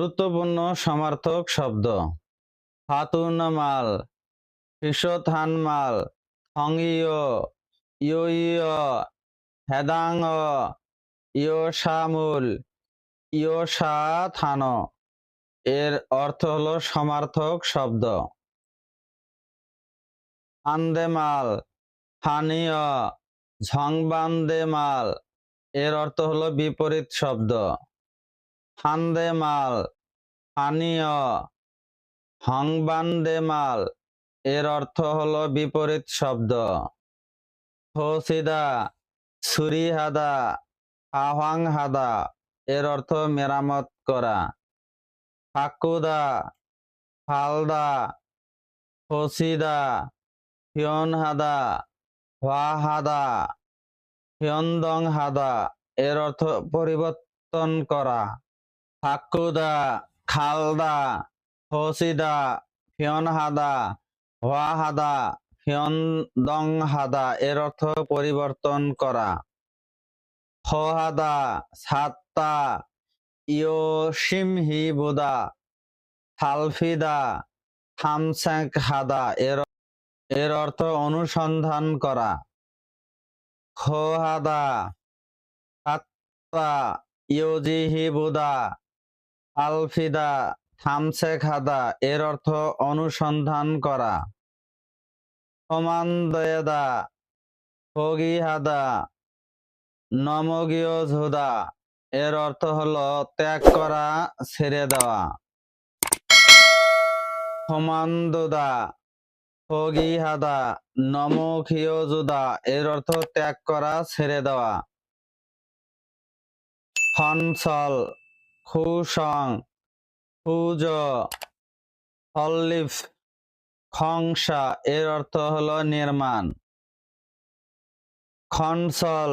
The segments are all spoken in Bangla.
গুরুত্বপূর্ণ সমার্থক শব্দ। হাতুনমাল শিশোথানমাল থংইয় ইয় হেদাং ইয়োসামুল, ইয়োসাথান। এর অর্থ হলো সমার্থক শব্দ। আন্দেমাল স্থানীয় ঝংবান্দেমাল এর অর্থ হলো বিপরীত শব্দ। হান্দেমাল স্থানীয় হংবান্দেমাল, এর অর্থ হলো বিপরীত শব্দ। হোসিদা সুরিহাদা হাদা এর অর্থ মেরামত করা। ফাকুদা ফালদা হোসিদা হিয়ন হাদা হওয়া হাদা হিয়নদং হাদা এর অর্থ পরিবর্তন করা। ফাকুদা, খালদা হোসিদা ফিয়ন হাদা হাদা এর অর্থ পরিবর্তন করা। হাদা সাত্তা ইয়োশিমহি বুদা থালফিদা থামস্যাক হাদা এর এর অর্থ অনুসন্ধান করা। খোহাদা সাত্তা ইয়োজিহি বুদা আলফিদা, থামসেক হাদা, এর অর্থ অনুসন্ধান করা। সমান্দয়দা হগি হাদা নমগীয় ঝুদা এর অর্থ হলো ত্যাগ করা, ছেড়ে দেওয়া। সমান্দদা হগি হাদা নমখীয় জুদা এর অর্থ ত্যাগ করা, ছেড়ে দেওয়া। ফনসল খুসং ফুজ হলিফ খংসা, এর অর্থ হলো নির্মাণ। খনসল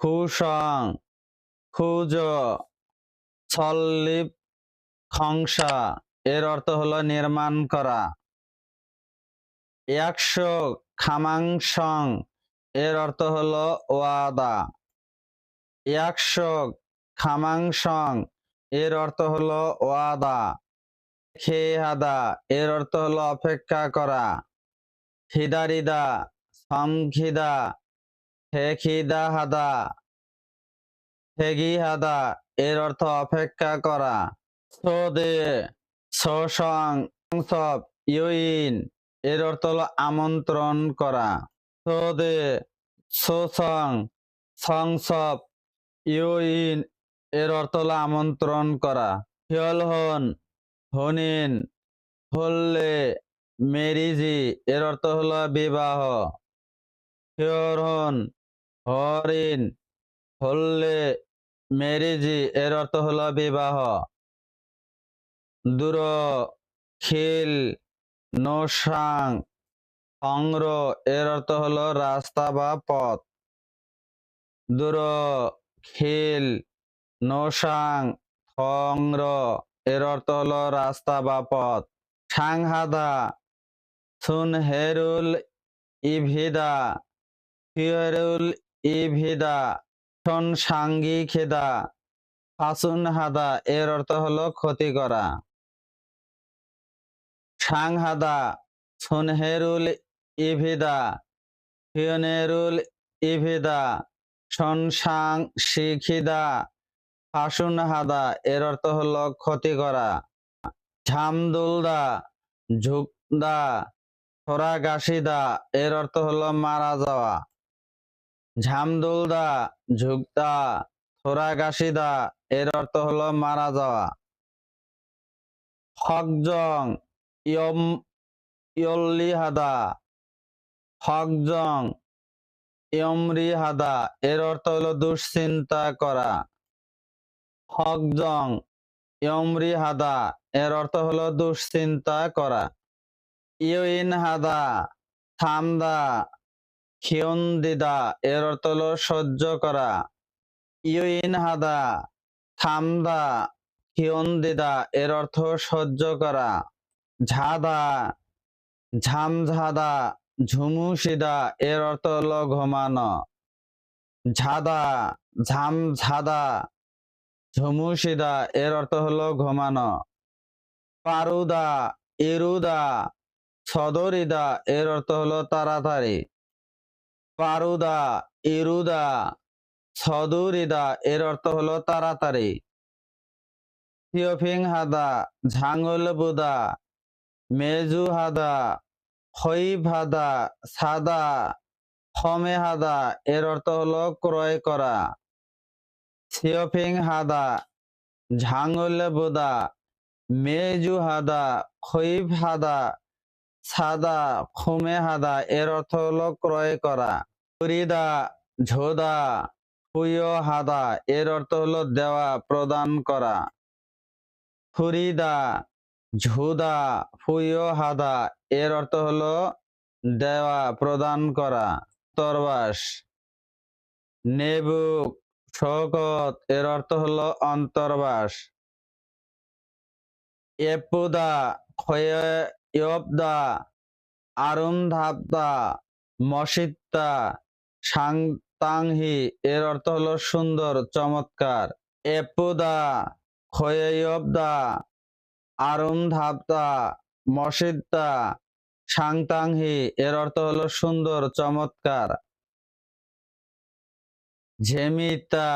খুসং খুজ ছল্লিপ খংসা, এর অর্থ হলো নির্মাণ করা। একশো খামাংসং, এর অর্থ হলো ওয়াদা। একশো খামাংসং এর অর্থ হলো ওয়াদা। খেহাদা, এর অর্থ হলো অপেক্ষা করা। খিদারিদা, সমখিদা হেখিদা হাদা হেগি হাদা এর অর্থ অপেক্ষা করা। সোদে, সোসং সব ইউইন, এর অর্থ হলো আমন্ত্রণ করা। সোদে, সোসং, সংসব, ইউইন এর অর্থ হলো আমন্ত্রণ করা। হিয়লহন হনিন, হল্লে, মেরিজি, এর অর্থ হলো বিবাহ। হিয়রহন হরিণ, হল্লে, মেরিজি, এর অর্থ হলো বিবাহ। দূর, খিল, নোসাং, অংর, এর অর্থ হলো রাস্তা বা পথ। দূর, খিল নোসাং থংর, এর অর্থ হলো রাস্তা বা পথ। সাংহাদা, সুনহেরুল ইভিদা ফিয়রুল ইভিদা শন সাঙ্গি খেদা ফাসুন হাদা এর অর্থ হলো ক্ষতি করা। সাংহাদা, সুনহেরুল ইভিদা ফিয়নেরুল ইভিদা সনসাং শিখিদা ফাসুন হাদা, এর অর্থ হলো ক্ষতি করা। ঝামদুলদা ঝুকদা থোরা গাছিদা এর অর্থ হলো মারা যাওয়া। ঝামদুলদা ঝুকদা থোরা গাছিদা এর অর্থ হলো মারা যাওয়া। হকজং, ইয়ম, ইয়ল্লিহাদা। হকজং, ইয়মরিহাদা, এর অর্থ হলো দুশ্চিন্তা করা। হকজং ইয়মরিহাদা এর অর্থ হলো দুশ্চিন্তা করা। ইউইন হাদা, থামদা খিয়ন্দিদা এর অর্থ হলো সহ্য করা। ইউইন হাদা, থামদা খিয়ন্দিদা এর অর্থ সহ্য করা। ঝাদা, ঝামঝাদা ঝুমুসিদা এর অর্থ হলো ঘুমানো। ঝাদা, ঝামঝাদা ঝুমুসিদা এর অর্থ হলো ঘুমানো। পারুদা, ইরুদা, সদরিদা, এর অর্থ হলো তাড়াতাড়ি। পারুদা, ইরুদা, সদুরিদা, এর অর্থ হলো তাড়াতাড়ি। থিওফিং হাদা ঝাঙ্গল বুদা মেজু হাদা হইব হাদা সাদা হমে হাদা এর অর্থ হলো ক্রয় করা। সিওফিং হাদা ঝাঙ্গল বুদা মেজু হাদা খৈব হাদা সাদা খুমে হাদা এর অর্থ হলো ক্রয় করা। ফুরিদা, ঝোদা হুয় হাদা এর অর্থ হলো দেওয়া, প্রদান করা। ফুরিদা, ঝুদা ফুয় হাদা এর অর্থ হলো দেওয়া, প্রদান করা। তরবাস, নেবুক শকত এর অর্থ হলো অন্তর্বাস। এপুদা খয়বদা আরুম ধাপদা মসিত্তা সাংতাংহি এর অর্থ হলো সুন্দর, চমৎকার। এপুদা খয়বদা আরুম ধাপদা মসিত্তা সাংতাংহি এর অর্থ হলো সুন্দর, চমৎকার। ঝেমিতা,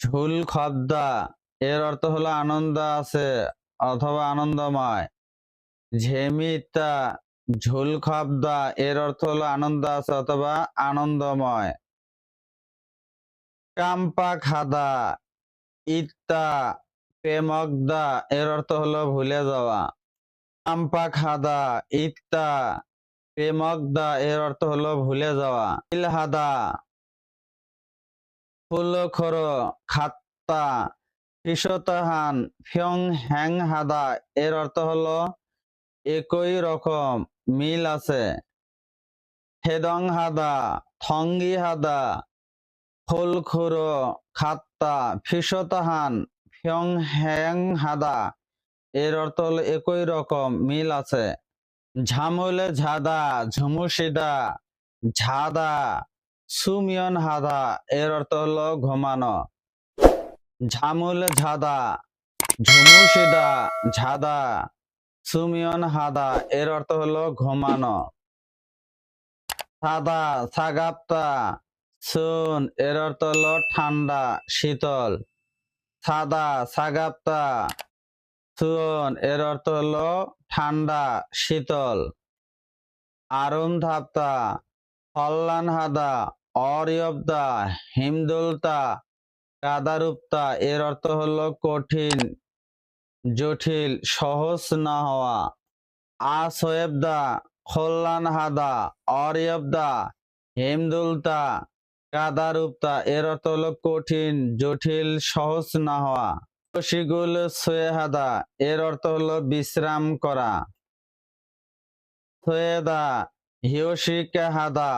ঝুল খদ্দা, এর অর্থ হলো আনন্দ আছে অথবা আনন্দময়। ঝেমিতা, ঝুল খদ্দা, এর অর্থ হলো আনন্দ আছে অথবা আনন্দময়। কাম্পা খাদা, ইত্তা প্রেমকদা এর অর্থ হলো ভুলে যাওয়া। কাম্পা খাদা, ইত্তা প্রেমকদা এর অর্থ হলো ভুলে যাওয়া। ইলহাদা ফুলখর খাত্তা ফিসতাহান ফিয়ং হ্যাং হাদা। এর অর্থ হলো একই রকম, মিল আছে। হেদং হাদা, থঙ্গি হাদা ফুলখুর খাত্তা ফিসতাহান ফিয়ং হ্যাং হাদা। এর অর্থ হলো একই রকম, মিল আছে। ঝামুলে ঝাদা ঝুমুসিদা ঝাদা। সুমিয়ন হাদা, এর অর্থ হলো ঘুমানো। ঝামুল ঝাদা ঝুমুসিদা ঝাদা। সুমিয়ন হাদা, এর অর্থ হলো ঘুমানো। সাদা, সাগাপ্তা, সুন, এর অর্থ হলো ঠান্ডা, শীতল। সাদা, সাগাপ্তা, সুন, এর অর্থ হলো ঠান্ডা, শীতল। আরুম ধাপ্তা হল্লান হাদা অরিয়বদা, হিমদুলতা, কাদারুপ্তা, এর অর্থ হলো কঠিন, জটিল, সহজ না হওয়া। আসয়েবদা কল্যাণ হাদা অরিয়বদা, হিমদুলতা, কাদারুপ্তা, এর অর্থ হলো কঠিন, জটিল, সহজ না হওয়া। শিগুল সোয়েহাদা, এর অর্থ হলো বিশ্রাম করা। সোয়েদা হিয়োশিকা হাদা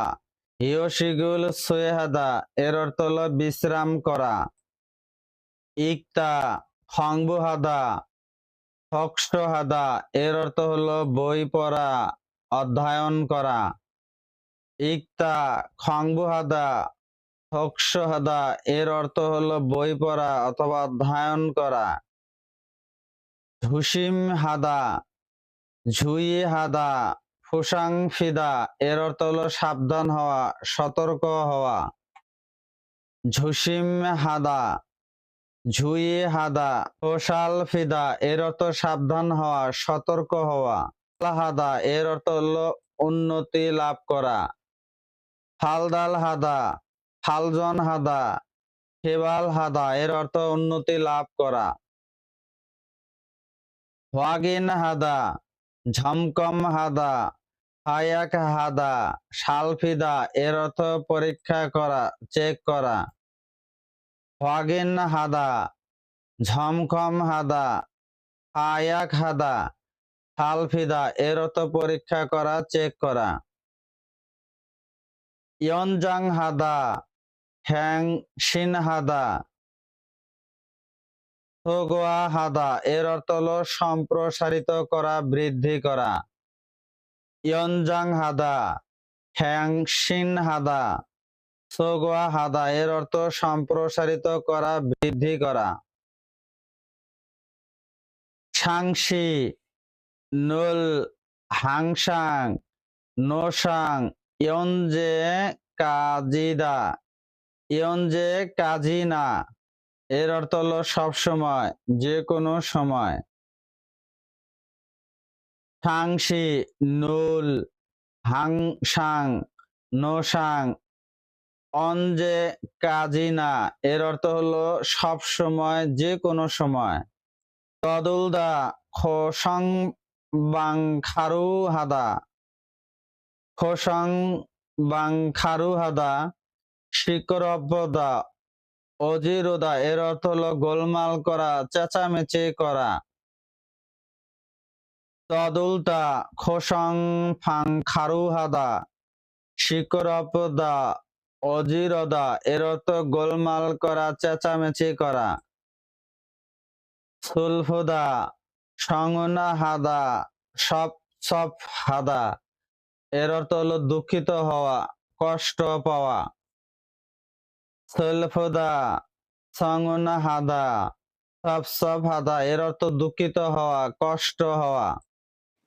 হিয়োশিগুল সোয়েহাদা, এর অর্থ হল বিশ্রাম করা। ইকতা খংবু হাদা হক্স হাদা এর অর্থ হল বই পড়া, অধ্যয়ন করা। ইকতা খংবু হাদা হক্স হাদা এর অর্থ হল বই পড়া অথবা অধ্যয়ন করা। ঝুসিম হাদা ঝুই হাদা ফুসাং ফিদা, এর অর্থ হলো সাবধান হওয়া, সতর্ক হওয়া। ঝুসিম হাদা, ঝুই হাদা ফোসাল ফিদা, এর অর্থ সাবধান হওয়া, সতর্ক হওয়া। হাদা, এর অর্থ হলো উন্নতি লাভ করা। ফালদাল হাদা ফালজন হাদা, হেবাল হাদা, এর অর্থ উন্নতি লাভ করা। ওয়াগিন হাদা, ঝমকম হাদা হায়াক হাদা, সালফিদা, এর অর্থ পরীক্ষা করা চেক করা। ওয়াগিন হাদা, ঝমখম হাদা, হায়াক হাদা, সালফিদা, এর অর্থ পরীক্ষা করা চেক করা। ইয়নজাং হাদা, হ্যাং শিন হাদা। সোগোয়া হাদা, এর অর্থ হলো সম্প্রসারিত করা, বৃদ্ধি করা। ইয়নজাং হাদা হ্যাং শিন হাদা, সোগোয়া হাদা, এর অর্থ সম্প্রসারিত করা, বৃদ্ধি করা। সাংসি নুল হাংসাং নোসাং ইয়নজে কাজিদা, ইয়নজে কাজিনা, এর অর্থ হলো সব সময় যে কোনো সময়। সাংসি নুল হাংসাং নোসাং অঞ্জে, কাজিনা, এর অর্থ হলো সব সময় যে কোনো সময়। তদুলদা খোসং বাং খারু হাদা। খোসং বাং খারু হাদা। শিকরবদা অজিরোদা, এর অর্থ হলো গোলমাল করা, চেঁচামেচি করা। তদুলতা খোসং ফাং খারু হাদা শিকরপদা অজিরদা এর অর্থ গোলমাল করা, চেঁচামেচি করা। সুলফুদা সংনা হাদা সব সব হাদা এর অর্থ হলো দুঃখিত হওয়া, কষ্ট পাওয়া। সুলফুদা সংনা হাদা সব সব হাদা এর অর্থ দুঃখিত হওয়া, কষ্ট হওয়া।